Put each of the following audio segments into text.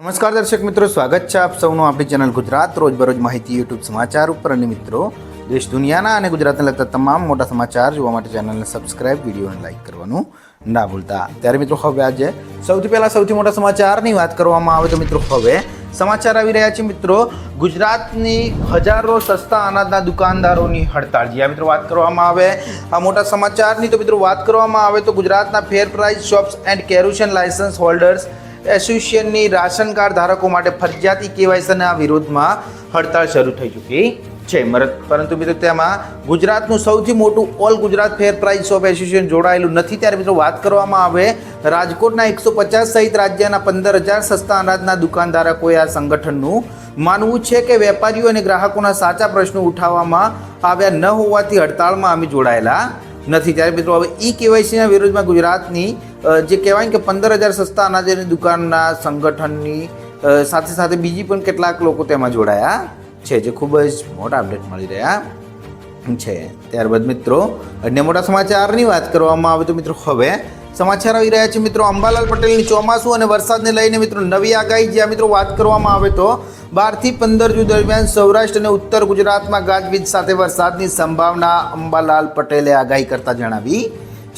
નમસ્કાર દર્શક મિત્રો, સ્વાગત છે આપ સૌનું આપણી ચેનલ ગુજરાત રોજબરોજ માહિતી યુટ્યુબ સમાચાર ઉપર. અને મિત્રો, દેશ દુનિયાના અને ગુજરાતને લગતા તમામ મોટા સમાચાર જોવા માટે ચેનલને સબસ્ક્રાઇબ, વિડીયોને લાઇક કરવાનું ના ભૂલતા. ત્યારે મિત્રો, હવે આજે સૌથી પહેલાં સૌથી મોટા સમાચારની વાત કરવામાં આવે તો મિત્રો, હવે સમાચાર આવી રહ્યા છે મિત્રો. ગુજરાતની હજારો સસ્તા અનાજના દુકાનદારોની હડતાળ. જ્યાં મિત્રો, વાત કરવામાં આવે આ મોટા સમાચારની. તો મિત્રો, વાત કરવામાં આવે તો ગુજરાતના fair price, shops and kerosene licence holders એસોસિએશનની ration card ધારકો માટે ફરજિયાતી કેવાયસીના વિરોધમાં હડતાળ શરૂ થઈ ચૂકી છે પરંતુ મિત્રો તેમાં ગુજરાતનું સૌથી મોટું all Gujarat fair price shop association જોડાયેલું નથી. ત્યારે મિત્રો વાત કરવામાં આવે, રાજકોટના એકસો પચાસ સહિત રાજ્યના પંદર હજાર સસ્તા અનાજના દુકાનધારકોએ આ સંગઠનનું માનવું છે કે વેપારીઓ અને ગ્રાહકોના સાચા પ્રશ્નો ઉઠાવવામાં આવ્યા ન હોવાથી હડતાળમાં અમે જોડાયેલા નથી. ત્યારે મિત્રો હવે ઈ કેવાયસીના વિરોધમાં ગુજરાતની જે કહેવાય કે પંદર હજાર સસ્તા અનાજની દુકાનના સંગઠનની સાથે સાથે બીજી પણ કેટલાક લોકો તેમાં જોડાયા છે, જે ખૂબ જ મોટા અપડેટ મળી રહ્યા છે. ત્યારબાદ મિત્રો, અન્ય મોટા સમાચારની વાત કરવામાં આવે તો મિત્રો હવે સમાચાર આવી રહ્યા છે. મિત્રો, અંબાલાલ પટેલની ચોમાસું અને વરસાદને લઈને મિત્રો નવી આગાહી જ્યાં મિત્રો વાત કરવામાં આવે તો બારથી પંદર જૂન દરમિયાન સૌરાષ્ટ્ર અને ઉત્તર ગુજરાતમાં ગાજવીજ સાથે વરસાદની સંભાવના અંબાલાલ પટેલે આગાહી કરતા જણાવી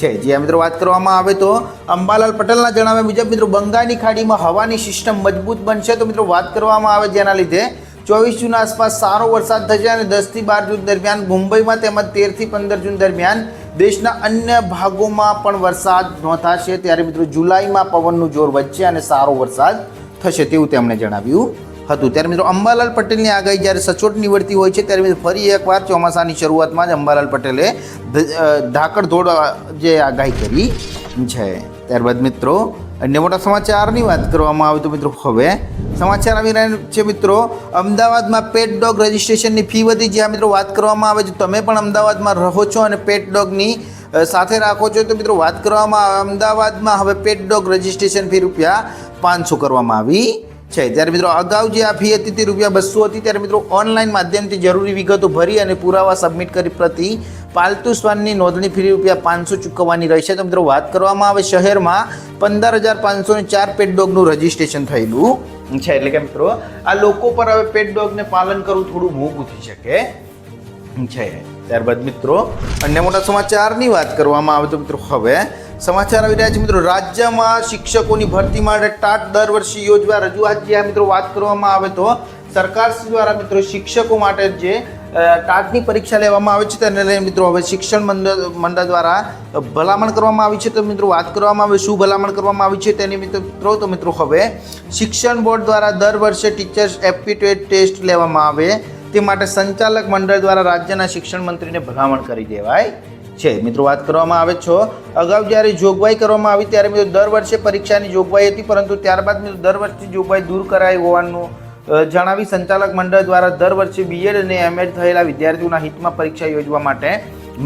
છે. જે મિત્રો, વાત કરવામાં આવે તો અંબાલાલ પટેલના જણાવ્યા મુજબ, મિત્રો, બંગાળની ખાડીમાં હવાની સિસ્ટમ મજબૂત બનશે. તો મિત્રો, વાત કરવામાં આવે જેના લીધે ચોવીસ જૂન આસપાસ સારો વરસાદ થશે અને દસથી બાર જૂન દરમિયાન મુંબઈમાં તેમજ તેરથી પંદર જૂન દરમિયાન દેશના અન્ય ભાગોમાં પણ વરસાદ નોંધાશે. ત્યારે, મિત્રો, જુલાઈમાં પવનનું જોર વધશે અને સારો વરસાદ થશે તેવું તેમણે જણાવ્યું હતું. ત્યારે મિત્રો અંબાલાલ પટેલની આગાહી જ્યારે સચોટ નીવડતી હોય છે, ત્યારે મિત્રો ફરી એકવાર ચોમાસાની શરૂઆતમાં જ અંબાલાલ પટેલે ધાકડધોડ જે આગાહી કરી છે. ત્યારબાદ મિત્રો, અન્ય મોટા સમાચારની વાત કરવામાં આવે તો મિત્રો હવે સમાચાર આવી રહ્યા છે મિત્રો. અમદાવાદમાં પેટ ડોગ રજિસ્ટ્રેશનની ફી વધી જ્યાં મિત્રો વાત કરવામાં આવે છે. તમે પણ અમદાવાદમાં રહો છો અને પેટ ડોગની સાથે રાખો છો, તો મિત્રો વાત કરવામાં આવે. અમદાવાદમાં હવે પેટ ડોગ રજિસ્ટ્રેશન ફી રૂપિયા પાંચસો કરવામાં આવી છે. ત્યારે મિત્રો અગાઉ જે આ ફી હતી તે રૂપિયા બસો હતી. ત્યારે મિત્રો ઓનલાઈન માધ્યમથી જરૂરી વિગતો ભરી અને પુરાવા સબમિટ કરી પ્રતિ પાલતુ શ્વાનની નોંધણી ફી રૂપિયા પાંચસો ચૂકવવાની રહેશે. તો મિત્રો વાત કરવામાં આવે શહેરમાં, પંદર હજાર પાંચસો ને ચાર પેટ ડોગનું રજિસ્ટ્રેશન થયેલું. છે, એટલે કે મિત્રો, આ લોકો પર હવે પેટ ડોગને પાલન કરવું થોડું મોંઘું થઈ શકે. છે, ત્યારબાદ મિત્રો, અન્ય મોટા સમાચારની વાત કરવામાં આવે તો મિત્રો હવે સમાચાર આવી રહ્યા છે મિત્રો. રાજ્યમાં શિક્ષકોની ભરતી માટે ટાટ દર વર્ષે યોજવા રજૂઆત જ્યાં મિત્રો વાત કરવામાં આવે તો સરકાર દ્વારા મિત્રો શિક્ષકો માટે જે ટાટની પરીક્ષા લેવામાં આવે છે તેને લઈને મિત્રો હવે શિક્ષણ મંડળ મંડળ દ્વારા ભલામણ કરવામાં આવી છે. તો મિત્રો વાત કરવામાં આવે, શું ભલામણ કરવામાં આવી છે તેની મિત્રો, તો મિત્રો હવે શિક્ષણ બોર્ડ દ્વારા દર વર્ષે ટીચર્સ એપ્ટિટ્યુડ ટેસ્ટ લેવામાં આવે. તે માટે સંચાલક મંડળ દ્વારા રાજ્યના શિક્ષણ મંત્રીને ભલામણ કરી દેવાય. છે. મિત્રો, વાત કરવામાં આવે છો, અગાઉ જ્યારે જોગવાઈ કરવામાં આવી, ત્યારે મિત્રો દર વર્ષે પરીક્ષાની જોગવાઈ હતી, પરંતુ ત્યારબાદ મિત્રો દર વર્ષની જોગવાઈ દૂર કરાઈ હોવાનું જણાવી સંચાલક મંડળ દ્વારા દર વર્ષે બીએડ અને એમએડ થયેલા વિદ્યાર્થીઓના હિતમાં પરીક્ષા યોજવા માટે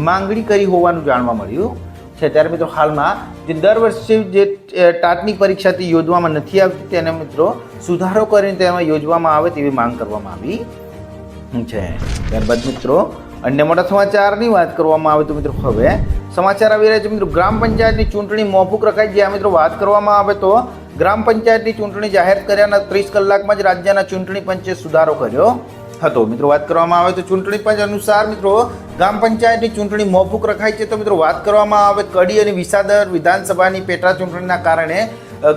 માંગણી કરી હોવાનું જાણવા મળ્યું છે. ત્યારે મિત્રો હાલમાં જે દર વર્ષે જે ટાટની પરીક્ષાથી યોજવામાં નથી આવતી, તેને મિત્રો સુધારો કરીને તેમાં યોજવામાં આવે તેવી માંગ કરવામાં આવી છે. ત્યારબાદ મિત્રો અન્ય મોટા સમાચારની વાત કરવામાં આવે તો મિત્રો હવે સમાચાર આવી રહ્યા છે મિત્રો. ગ્રામ પંચાયતની ચૂંટણી મોકૂફ રખાઈ જ્યાં મિત્રો. વાત કરવામાં આવે તો ગ્રામ પંચાયતની ચૂંટણી જાહેર કર્યાના ત્રીસ કલાકમાં જ રાજ્યના ચૂંટણી પંચે સુધારો કર્યો હતો. મિત્રો, વાત કરવામાં આવે તો ચૂંટણી પંચ અનુસાર મિત્રો, ગ્રામ પંચાયતની ચૂંટણી મોકૂફ રખાઈ છે તો મિત્રો, વાત કરવામાં આવે કડી અને વિસાદર વિધાનસભાની પેટા ચૂંટણીના કારણે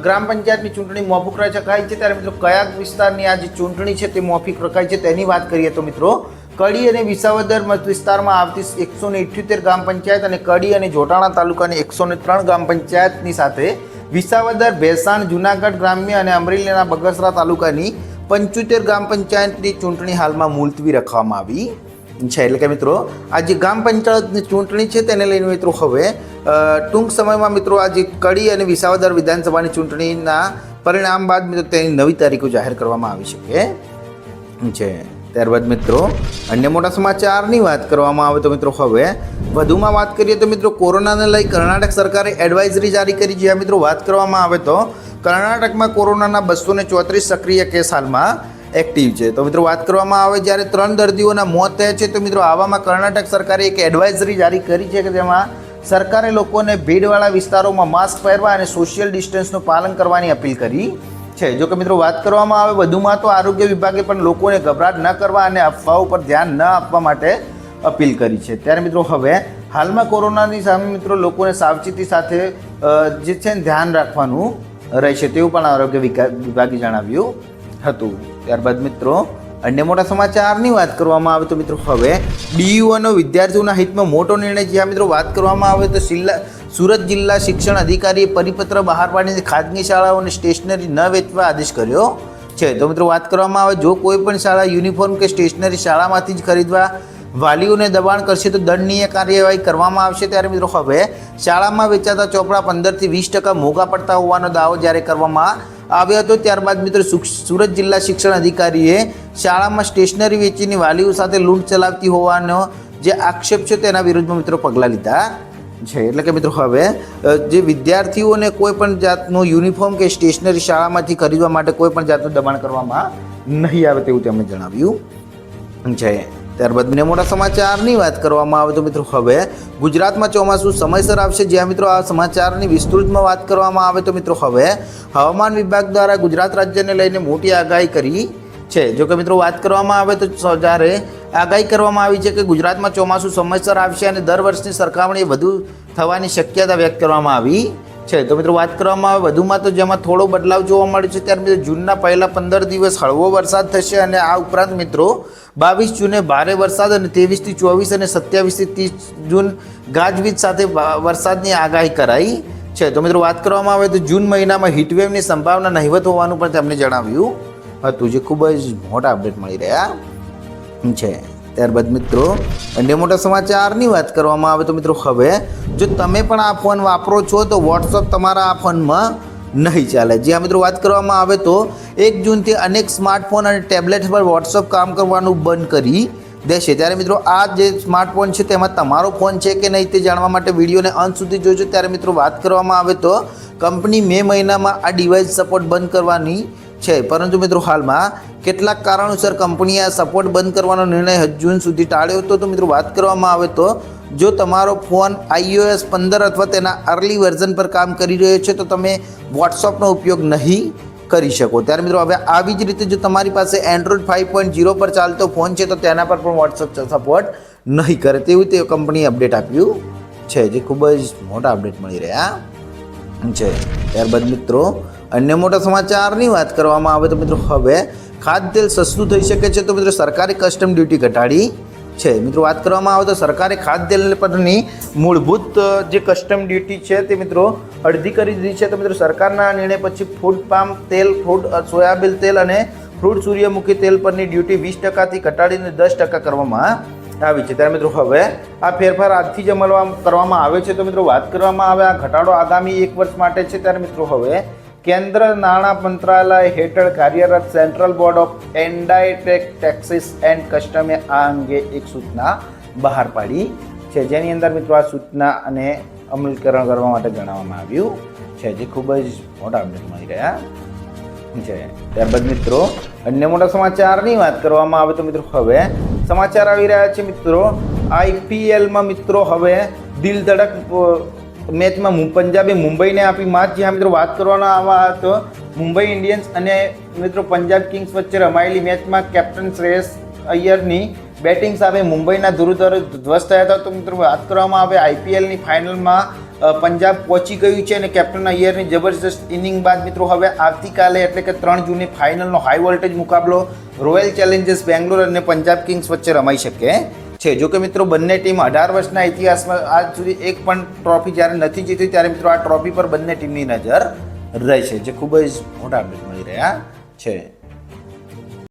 ગ્રામ પંચાયતની ચૂંટણી મોકૂફ રખાઈ છે. ત્યારે મિત્રો, કયા વિસ્તારની આ જે ચૂંટણી છે તે મોફિક રખાઈ છે તેની વાત કરીએ તો મિત્રો કડી અને વિસાવદર વિસ્તારમાં આવતી એકસો ને ઇઠ્યોતેર ગ્રામ પંચાયત અને કડી અને જોટાણા તાલુકાની એકસો ને ત્રણ ગ્રામ પંચાયતની સાથે વિસાવદર, ભેસાણ, જુનાગઢ ગ્રામ્ય અને અમરેલીના બગસરા તાલુકાની પંચોતેર ગ્રામ પંચાયતની ચૂંટણી હાલમાં મુલતવી રાખવામાં આવી છે. એટલે કે મિત્રો, આ જે ગ્રામ પંચાયતની ચૂંટણી છે તેને લઈને મિત્રો હવે ટૂંક સમયમાં મિત્રો આ જે કડી અને વિસાવદર વિધાનસભાની ચૂંટણીના પરિણામ બાદ મિત્રો તેની નવી તારીખો જાહેર કરવામાં આવી શકે છે. ત્યારબાદ મિત્રો, અન્ય મોટા સમાચારની વાત કરવામાં આવે તો મિત્રો હવે, વધુમાં વાત કરીએ તો મિત્રો કોરોનાને લઈ કર્ણાટક સરકારે એડવાઇઝરી જારી કરી જ્યાં મિત્રો વાત કરવામાં આવે તો કર્ણાટકમાં કોરોનાના બસો ને ચોત્રીસ સક્રિય કેસ હાલમાં એક્ટિવ છે. તો મિત્રો વાત કરવામાં આવે જ્યારે ત્રણ દર્દીઓના મોત થયા છે, તો મિત્રો આવામાં કર્ણાટક સરકારે એક એડવાઇઝરી જારી કરી છે કે જેમાં સરકારે લોકોને ભીડવાળા વિસ્તારોમાં માસ્ક પહેરવા અને સોશિયલ ડિસ્ટન્સનું પાલન કરવાની અપીલ કરી છે. જો કે મિત્રો, વાત કરવામાં આવે વધુમાં તો આરોગ્ય વિભાગે પણ લોકોને ગભરાટ ન કરવા અને અફવાઓ પર ધ્યાન ન આપવા માટે અપીલ કરી છે. ત્યારે મિત્રો, હવે હાલમાં કોરોનાની સામે મિત્રો લોકોને સાવચેતી સાથે જે છે ને ધ્યાન રાખવાનું રહેશે તેવું પણ આરોગ્ય વિભાગે જણાવ્યું હતું. ત્યારબાદ મિત્રો, અન્ય મોટા સમાચારની વાત કરવામાં આવે તો મિત્રો, હવે ડીયુઓનો વિદ્યાર્થીઓના હિતમાં મોટો નિર્ણય જ્યાં મિત્રો વાત કરવામાં આવે તો જિલ્લા સુરત જિલ્લા શિક્ષણ અધિકારીએ પરિપત્ર બહાર પાડીને ખાનગી શાળાઓને સ્ટેશનરી ન વેચવા આદેશ કર્યો છે. તો મિત્રો વાત કરવામાં આવે, જો કોઈ પણ શાળા યુનિફોર્મ કે સ્ટેશનરી શાળામાંથી જ ખરીદવા વાલીઓને દબાણ કરશે તો દંડનીય કાર્યવાહી કરવામાં આવશે. ત્યારે મિત્રો હવે શાળામાં વેચાતા ચોપડા પંદરથી વીસ ટકા મોંઘા પડતા હોવાનો દાવો જ્યારે કરવામાં આવ્યો હતો, ત્યારબાદ મિત્રો સુરત જિલ્લા શિક્ષણ અધિકારીએ શાળામાં સ્ટેશનરી વેચીને વાલીઓ સાથે લૂંટ ચલાવતી હોવાનો જે આક્ષેપ છે તેના વિરુદ્ધમાં મિત્રો પગલાં લીધા. છે. એટલે કે મિત્રો હવે જે વિદ્યાર્થીઓને કોઈ પણ જાતનું યુનિફોર્મ કે સ્ટેશનરી શાળામાંથી ખરીદવા માટે કોઈ પણ જાતનું દબાણ કરવામાં નહીં આવે તેવું તેમણે જણાવ્યું. છે ત્યારબાદ મને મોટા સમાચારની વાત કરવામાં આવે તો મિત્રો હવે, ગુજરાતમાં ચોમાસું સમયસર આવશે. જ્યાં મિત્રો આ સમાચારની વિસ્તૃતમાં વાત કરવામાં આવે તો મિત્રો હવે, હવામાન વિભાગ દ્વારા ગુજરાત રાજ્યને લઈને મોટી આગાહી કરી છે. જો કે મિત્રો વાત કરવામાં આવે તો જ્યારે આગાહી કરવામાં આવી છે કે ગુજરાતમાં ચોમાસું સમયસર આવશે અને દર વર્ષની સરખામણીએ વધુ થવાની શક્યતા વ્યક્ત કરવામાં આવી છે. તો મિત્રો વાત કરવામાં આવે વધુમાં તો જેમાં થોડો બદલાવ જોવા મળે છે, ત્યારે મિત્રો જૂનના પહેલા પંદર દિવસ હળવો વરસાદ થશે અને આ ઉપરાંત મિત્રો બાવીસ જૂને ભારે વરસાદ અને ત્રેવીસથી ચોવીસ અને સત્યાવીસથી ત્રીસ જૂન ગાજવીજ સાથે વરસાદની આગાહી કરાઈ છે. તો મિત્રો વાત કરવામાં આવે તો જૂન મહિનામાં હીટવેવની સંભાવના નહિવત હોવાનું પણ તેમણે જણાવ્યું હતું. જે ખૂબ જ મોટા અપડેટ મળી રહ્યા. છે. ત્યારબાદ મિત્રો, અન્ય મોટા સમાચારની વાત કરવામાં આવે તો મિત્રો હવે, જો તમે પણ આ ફોન વાપરો છો તો વોટ્સઅપ તમારા આ ફોનમાં નહીં ચાલે. જ્યાં મિત્રો, વાત કરવામાં આવે તો એક જૂનથી અનેક સ્માર્ટફોન અને ટેબ્લેટ પર વોટ્સઅપ કામ કરવાનું બંધ કરી દેશે. ત્યારે મિત્રો, આ જે સ્માર્ટફોન છે તેમાં તમારો ફોન છે કે નહીં તે જાણવા માટે વિડીયોને અંત સુધી જોજો. ત્યારે મિત્રો, વાત કરવામાં આવે તો કંપની મે મહિનામાં આ ડિવાઇસ સપોર્ટ બંધ કરવાની છે. પરંતુ મિત્રો હાલમાં કેટલાક કારણોસર કંપનીએ આ સપોર્ટ બંધ કરવાનો નિર્ણય હજુ જૂન સુધી ટાળ્યો હતો. તો મિત્રો વાત કરવામાં આવે તો જો તમારો ફોન આઈઓએસ પંદર અથવા તેના અર્લી વર્ઝન પર કામ કરી રહ્યો છે, તો તમે વોટ્સઅપનો ઉપયોગ નહીં કરી શકો. ત્યારે મિત્રો હવે આવી જ રીતે જો તમારી પાસે એન્ડ્રોઈડ ફાઇવ પોઈન્ટ જીરો પર ચાલતો ફોન છે, તો તેના પર પણ વોટ્સઅપ સપોર્ટ નહીં કરે. તેવું તે કંપનીએ અપડેટ આપ્યું છે, જે ખૂબ જ મોટા અપડેટ મળી રહ્યા છે. ત્યારબાદ મિત્રો અન્ય મોટા સમાચારની વાત કરવામાં આવે તો મિત્રો હવે ખાદ્ય તેલ સસ્તું થઈ શકે છે તો મિત્રો સરકારે કસ્ટમ ડ્યુટી ઘટાડી છે. મિત્રો વાત કરવામાં આવે તો સરકારે ખાદ્ય તેલ પરની મૂળભૂત જે કસ્ટમ ડ્યુટી છે તે મિત્રો અડધી કરી દીધી છે. તો મિત્રો સરકારના નિર્ણય પછી ફૂડ પામ તેલ ફૂડ સોયાબીન તેલ અને ફ્રૂટ સૂર્યમુખી તેલ પરની ડ્યુટી વીસ ટકાથી ઘટાડીને દસ ટકા કરવામાં આવી છે. ત્યારે મિત્રો હવે આ ફેરફાર આજથી જ અમલવા, કરવામાં આવે છે. તો મિત્રો વાત કરવામાં આવે આ ઘટાડો આગામી એક વર્ષ માટે છે. ત્યારે મિત્રો હવે કેન્દ્ર નાણાં મંત્રાલય હેઠળ કાર્યરત central board of indirect taxes and કસ્ટમે આ અંગે એક સૂચના બહાર પાડી છે. જેની અંદર મિત્રો આ સૂચના અને અમલીકરણ કરવા માટે જણાવવામાં આવ્યું છે જે ખૂબ જ મોટા અપડેટ મળી રહ્યા છે. ત્યારબાદ મિત્રો, અન્ય મોટા સમાચારની વાત કરવામાં આવે તો મિત્રો હવે સમાચાર આવી રહ્યા છે મિત્રો. આઈપીએલમાં મિત્રો હવે દિલ ધડક મેચમાં પંજાબે મુંબઈને આપી માત જ્યાં મિત્રો વાત કરવાના આવા હતો મુંબઈ ઇન્ડિયન્સ અને મિત્રો પંજાબ કિંગ્સ વચ્ચે રમાયેલી મેચમાં કેપ્ટન શ્રેયસ અય્યરની બેટિંગ સામે મુંબઈના ધુરુધર ધ્વસ્ત થયા હતા. તો મિત્રો વાત કરવામાં આવે, આઈપીએલની ફાઇનલમાં પંજાબ પહોંચી ગયું છે અને કેપ્ટન અય્યરની જબરજસ્ત ઇનિંગ બાદ મિત્રો હવે આવતીકાલે, એટલે કે ત્રણ જૂને ફાઇનલનો હાઈ વોલ્ટેજ મુકાબલો રોયલ ચેલેન્જર્સ બેંગ્લોર અને પંજાબ કિંગ્સ વચ્ચે રમાઈ શકે. છે. જો કે મિત્રો, બંને ટીમ અઢાર વર્ષના ઇતિહાસમાં આજ સુધી એક પણ ટ્રોફી જ્યારે નથી જીતી, ત્યારે મિત્રો આ ટ્રોફી પર બંને ટીમની નજર રહેશે, જે ખૂબ જ મોટા અપડેટ મળી રહ્યા છે.